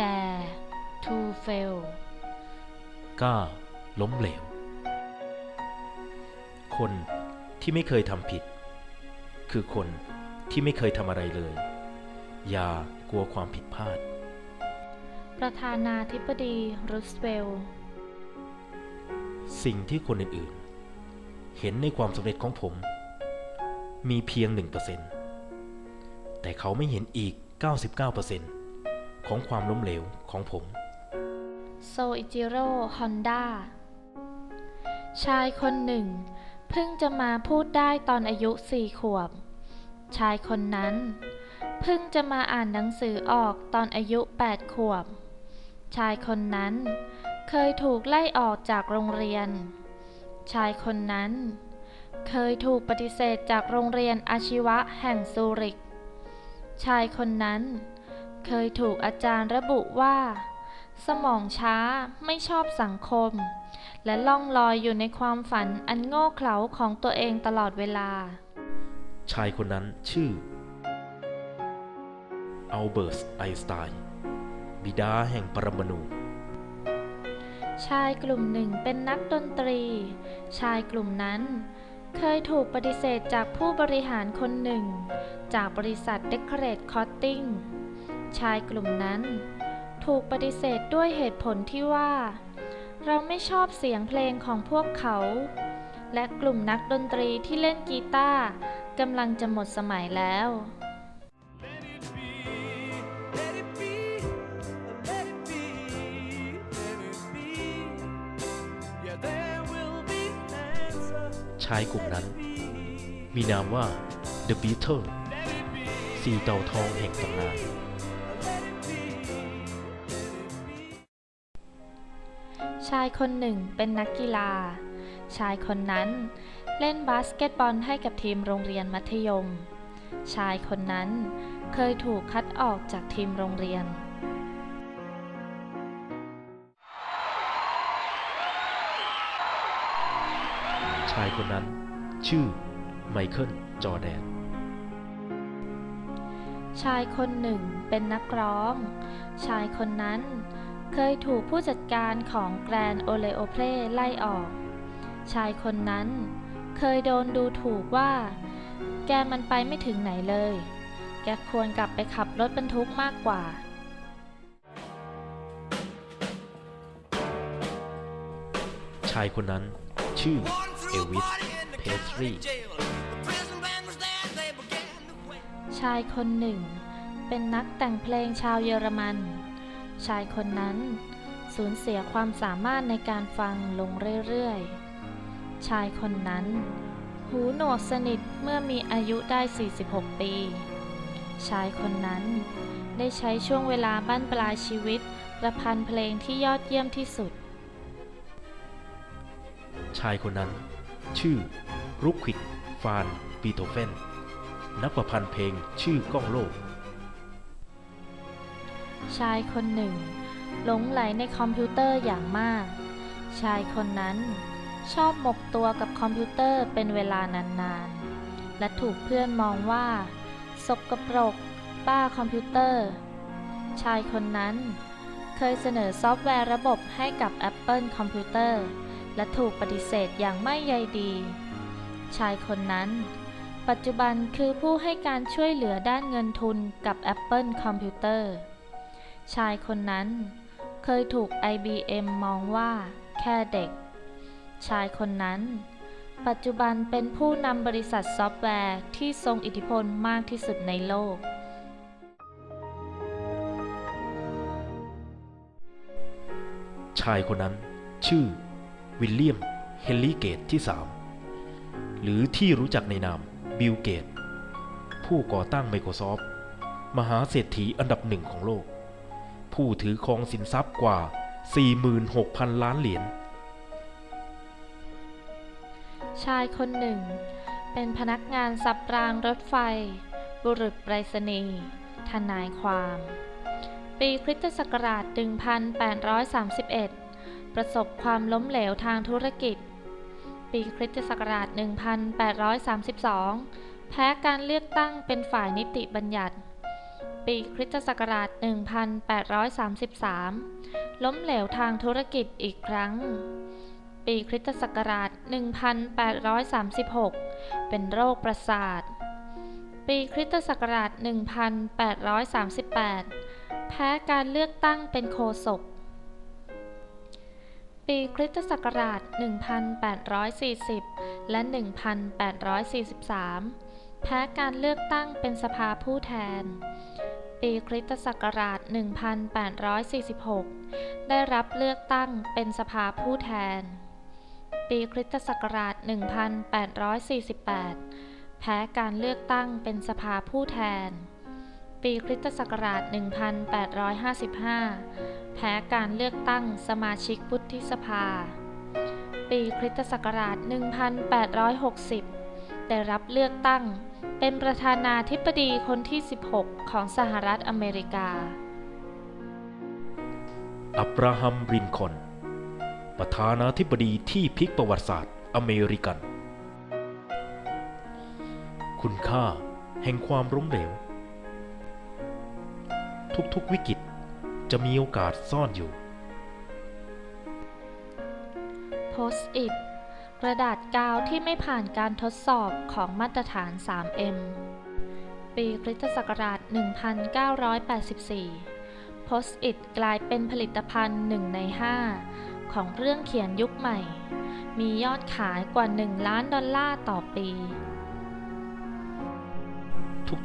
dare to fail กล้าล้มเหลว คนที่ไม่เคยทำผิด คือคนที่ไม่เคยทำอะไรเลย อย่ากลัวความผิดพลาด ประธานาธิบดีรูสเวลต์สิ่งที่คนอื่นๆ เห็นในความสำเร็จของผม มีเพียง 1%แต่เขาไม่เห็นอีก 99% ของความล้มเหลวของผม โซอิจิโร่ ฮอนด้า ชายคนหนึ่ง เพิ่งจะมาพูดได้ตอนอายุสี่ขวบ ชายคนนั้น เพิ่งจะมาอ่านหนังสือออกตอนอายุแปดขวบ ชายคนนั้น เคยถูกไล่ออกจากโรงเรียน ชายคนนั้น เคยถูกปฏิเสธจากโรงเรียนอาชีวะแห่งซูริก ชายคนนั้นเคยถูกอาจารย์ระบุว่า สมองช้าไม่ชอบสังคม และล่องลอยอยู่ในความฝันอันโง่เขลาของตัวเองตลอดเวลา ชายคนนั้นชื่ออัลเบิร์ตไอน์สไตน์บิดาแห่งปรมาณูชายกลุ่มหนึ่งเป็นนักดนตรี ชายกลุ่มนั้นเคยถูกปฏิเสธจากผู้บริหารคนหนึ่ง จากบริษัทเดคอเรทคอตติ้ง ชายกลุ่มนั้น ถูกปฏิเสธด้วยเหตุผลที่ว่า เราไม่ชอบเสียงเพลงของพวกเขา และกลุ่มนักดนตรีที่เล่นกีตาร์กำลังจะหมดสมัยแล้วชายกลุ่มนั้น มีนามว่า The Beatles สี่เต่าทองแห่งตำนาน ชายคนหนึ่งเป็นนักกีฬา ชายคนนั้นเล่นบาสเกตบอลให้กับทีมโรงเรียนมัธยม ชายคนนั้นเคยถูกคัดออกจากทีมโรงเรียน ชายคนนั้น ชื่อไมเคิลจอร์แดน ชายคนหนึ่งเป็นนักร้อง ชายคนนั้น เคยถูกผู้จัดการของแกรนโอเลโอเพลไล่ออก ชายคนนั้นเคยโดนดูถูกว่า แกมันไปไม่ถึงไหนเลย แกควรกลับไปขับรถบรรทุกมากกว่า ชายคนนั้นชื่อเอลวิส เพสทรีชายคนหนึ่ง เป็นนักแต่งเพลงชาวเยอรมัน ชายคนนั้น สูญเสียความสามารถในการฟังลงเรื่อยๆ ชายคนนั้น หูหนวกสนิทเมื่อมีอายุได้ 46 ปี ชายคนนั้นได้ใช้ช่วงเวลาบั้นปลายชีวิตประพันธ์เพลงที่ยอดเยี่ยมที่สุด ชายคนนั้น ชื่อรุกควิกฟานปีโตเฟนนักประพันธ์เพลงชื่อก้องโลก ชายคนหนึ่ง หลงไหลในคอมพิวเตอร์อย่างมาก ชายคนนั้นชอบหมกตัวกับคอมพิวเตอร์เป็นเวลานานๆ และถูกเพื่อนมองว่าสกปรกป้าคอมพิวเตอร์ ชายคนนั้นเคยเสนอซอฟต์แวร์ระบบให้กับ Apple คอมพิวเตอร์และถูกปฏิเสธอย่างไม่ใยดี ชายคนนั้น ปัจจุบันคือผู้ให้การช่วยเหลือด้านเงินทุนกับ Apple คอมพิวเตอร์ ชายคนนั้น เคยถูก IBM มองว่าแค่เด็ก ชายคนนั้น ปัจจุบันเป็นผู้นำบริษัทซอฟต์แวร์ที่ทรงอิทธิพลมากที่สุดในโลก ชายคนนั้น ชื่อ วิลเลียม เฮนรี่เกตที่ 3 หรือที่รู้จักในนาม บิลเกต ผู้ก่อตั้ง Microsoft มหาเศรษฐีอันดับหนึ่งของโลก ผู้ถือครองสินทรัพย์กว่า 46,000 ล้านเหรียญ ชายคนหนึ่ง เป็นพนักงานสับรางรถไฟ บุรุษไปรษณีย์ทนายความ ปีคริสตศักราช 1831 ประสบความล้มเหลวทางธุรกิจ ปีคริสตศักราช 1832 แพ้การเลือกตั้งเป็นฝ่ายนิติบัญญัติ ปีคริสตศักราช 1833 ล้มเหลวทางธุรกิจอีกครั้ง ปีคริสตศักราช 1836 เป็นโรคประสาท ปีคริสตศักราช 1838 แพ้การเลือกตั้งเป็นโฆษกปีคริสตศักราช 1840 และ 1843 แพ้การเลือกตั้งเป็นสภาผู้แทน ปีคริสตศักราช 1846 ได้รับเลือกตั้งเป็นสภาผู้แทน ปีคริสตศักราช 1848 แพ้การเลือกตั้งเป็นสภาผู้แทน ปีคริสตศักราช 1855 แพ้การเลือกตั้งสมาชิกวุฒิสภา ปีคริสตศักราช 1860 ได้รับเลือกตั้ง เป็นประธานาธิบดีคนที่ 16 ของสหรัฐอเมริกา อับราฮัมรินคอล์นประธานาธิบดีที่พลิกประวัติศาสตร์อเมริกัน คุณค่าแห่งความล้มเหลว ทุกๆวิกฤตจะมีโอกาสซ่อนอยู่โพสต์อิท กระดาษกาวที่ไม่ผ่านการทดสอบของมาตรฐาน 3M ปีคริสตศักราช 1984โพสต์อิทกลายเป็นผลิตภัณฑ์หนึ่งใน 5 ของเครื่องเขียนยุคใหม่ มียอดขายกว่า 1 ล้านดอลลาร์ต่อปี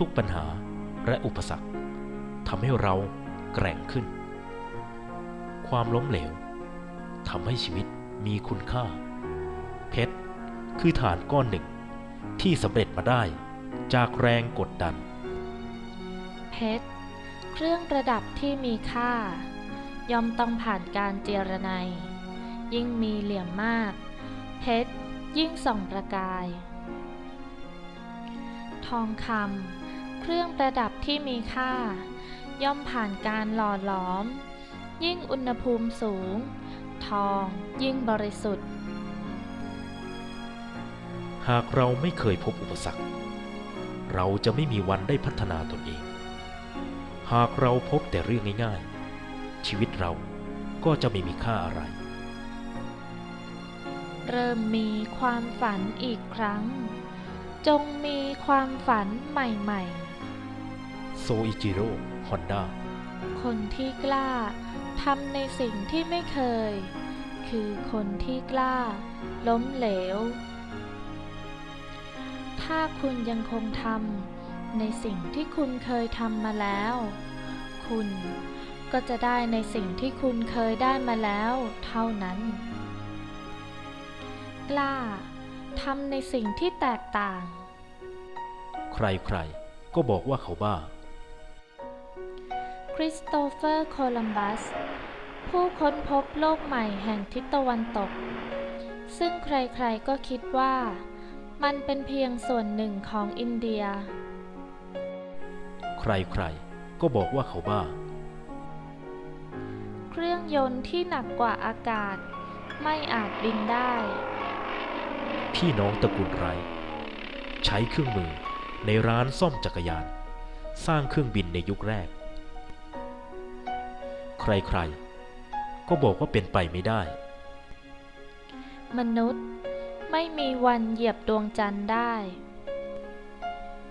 ทุกๆปัญหาและอุปสรรคทำให้เราแกร่งขึ้น ความล้มเหลวทำให้ชีวิตมีคุณค่า เพชร คือฐานก้อนหนึ่ง ที่สำเร็จมาได้จากแรงกดดัน เพชร เครื่องประดับที่มีค่า ย่อมต้องผ่านการเจรไนยยิ่งมีเหลี่ยมมาก เพชร ยิ่งส่องประกาย ทองคำเครื่องประดับที่มีค่า ย่อมผ่านการหล่อหลอม ยิ่งอุณหภูมิสูง ทองยิ่งบริสุทธิ์ หากเราไม่เคยพบอุปสรรค เราจะไม่มีวันได้พัฒนาตนเอง หากเราพบแต่เรื่องง่ายๆ ชีวิตเราก็จะไม่มีค่าอะไร เริ่มมีความฝันอีกครั้ง จงมีความฝันใหม่โซอิจิโร่ฮอนด้าๆคนที่กล้าทำในสิ่งที่ไม่เคย คือคนที่กล้า ล้มเหลว ถ้าคุณยังคงทำในสิ่งที่คุณเคยทำมาแล้ว คุณก็จะได้ในสิ่งที่คุณเคยได้มาแล้วเท่านั้น กล้าทำในสิ่งที่แตกต่าง ใครๆ ก็บอกว่าเขาบ้า คริสโตเฟอร์โคลัมบัส ผู้ค้นพบโลกใหม่แห่งทิศตะวันตก ซึ่งใครๆ ก็คิดว่า มันเป็นเพียงส่วนหนึ่งของอินเดีย ใครๆ ก็บอกว่าเขาบ้า เครื่องยนต์ที่หนักกว่าอากาศ ไม่อาจบินได้ พี่น้องตระกูลไรท์ใช้เครื่องมือในร้านซ่อมจักรยาน สร้างเครื่องบินในยุคแรก ใครๆ ก็บอกว่าเป็นไปไม่ได้ มนุษย์ ไม่มีวันเหยียบดวงจันทร์ได้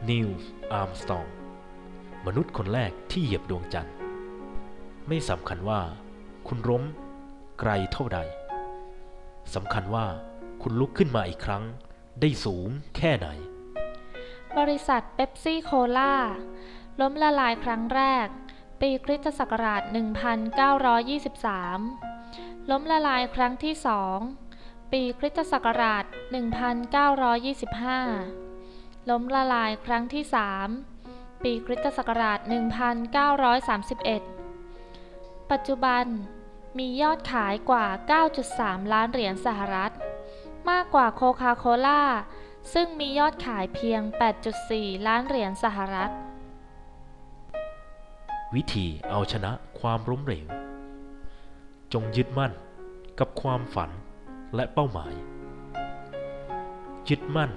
นิวอาร์มสตองมนุษย์คนแรกที่เหยียบดวงจันทร์ ไม่สำคัญว่า คุณล้มไกลเท่าใดสำคัญว่าคุณลุกขึ้นมาอีกครั้ง ได้สูงแค่ไหน บริษัทเบปซี่โคลาล้มละลายครั้งแรก ปีคริสตศักราช 1923 ล้มละลายครั้งที่สอง ปีคริสตศักราช 1925 ล้มละลายครั้งที่สามปีคริสตศักราช 1931 ปัจจุบันมียอดขายกว่า 9.3 ล้านเหรียญสหรัฐ มากกว่าโคคาโคล่าซึ่งมียอดขายเพียง 8.4 ล้านเหรียญสหรัฐ วิธีเอาชนะความล้มเหลว จงยึดมั่นกับความฝัน และเป้าหมาย ยึดมั่น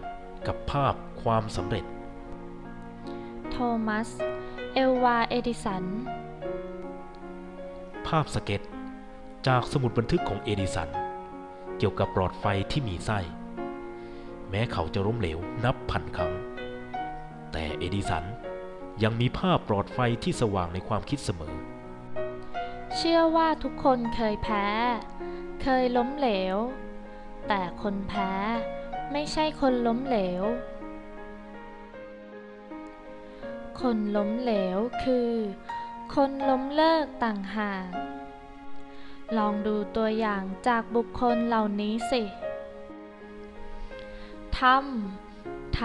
กับภาพความสำเร็จ โทมัสเเอลวา เอดิสัน ภาพสเก็ต จากสมุดบันทึกของเอดิสัน เกี่ยวกับหลอดไฟที่มีไส้ แม้เขาจะล้มเหลวนับพันครั้ง แต่เอดิสันยังมีภาพหลอดไฟที่สว่างในความคิดเสมอ เชื่อว่าทุกคนเคยแพ้ เคยล้มเหลว แต่คนแพ้ไม่ใช่คนล้มเหลว คนล้มเหลวคือ คนล้มเลิกต่างหาก ลองดูตัวอย่างจากบุคคลเหล่านี้สิทำ ท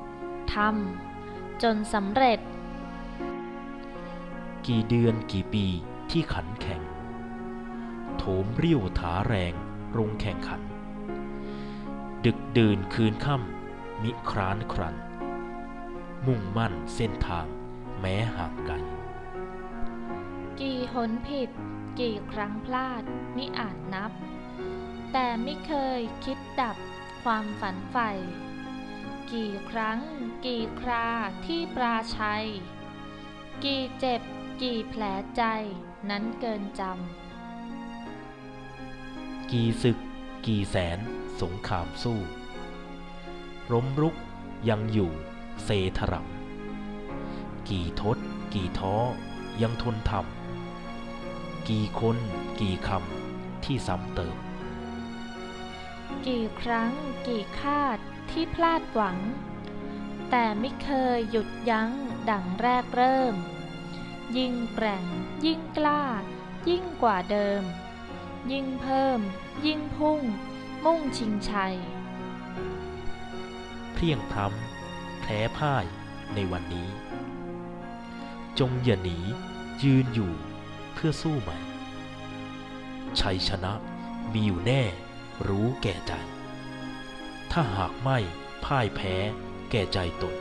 ำ ทำ จนสำเร็จ กี่เดือนกี่ปีที่ขันแข่ง โถมเรี่ยวถาแรงลงแข่งขัน ดึกดื่นคืนค่ำมิคร้านครัน มุ่งมั่นเส้นทางแม้ห่างไกล กี่หนผิด กี่ครั้งพลาดมิอาจนับ แต่ไม่เคยคิดดับความฝันใฝ่กี่ครั้ง กี่คราที่ปราชัย กี่เจ็บ กี่แผลใจนั้นเกินจกี่ศึก กี่แสนสงครามสู้ ล้มรุกยังอยู่เซถรำกี่ทศ กี่ท้อยังทนทำกี่คนกี่คำที่ซ้ำเติม กี่ครั้งกี่คาดที่พลาดหวัง แต่ไม่เคยหยุดยั้งดังแรกเริ่ม ยิ่งแกร่งยิ่งกล้ายิ่งกว่าเดิม ยิ่งเพิ่ม ยิ่งพุ่ง มุ่งชิงชัย เพลียงพร้ำแพ้พ่ายในวันนี้ จงอย่าหนี ยืนอยู่เพื่อสู้ใหม่ ชัยชนะมีอยู่แน่รู้แก่ใจ ถ้าหากไม่พ่ายแพ้แก่ใจตน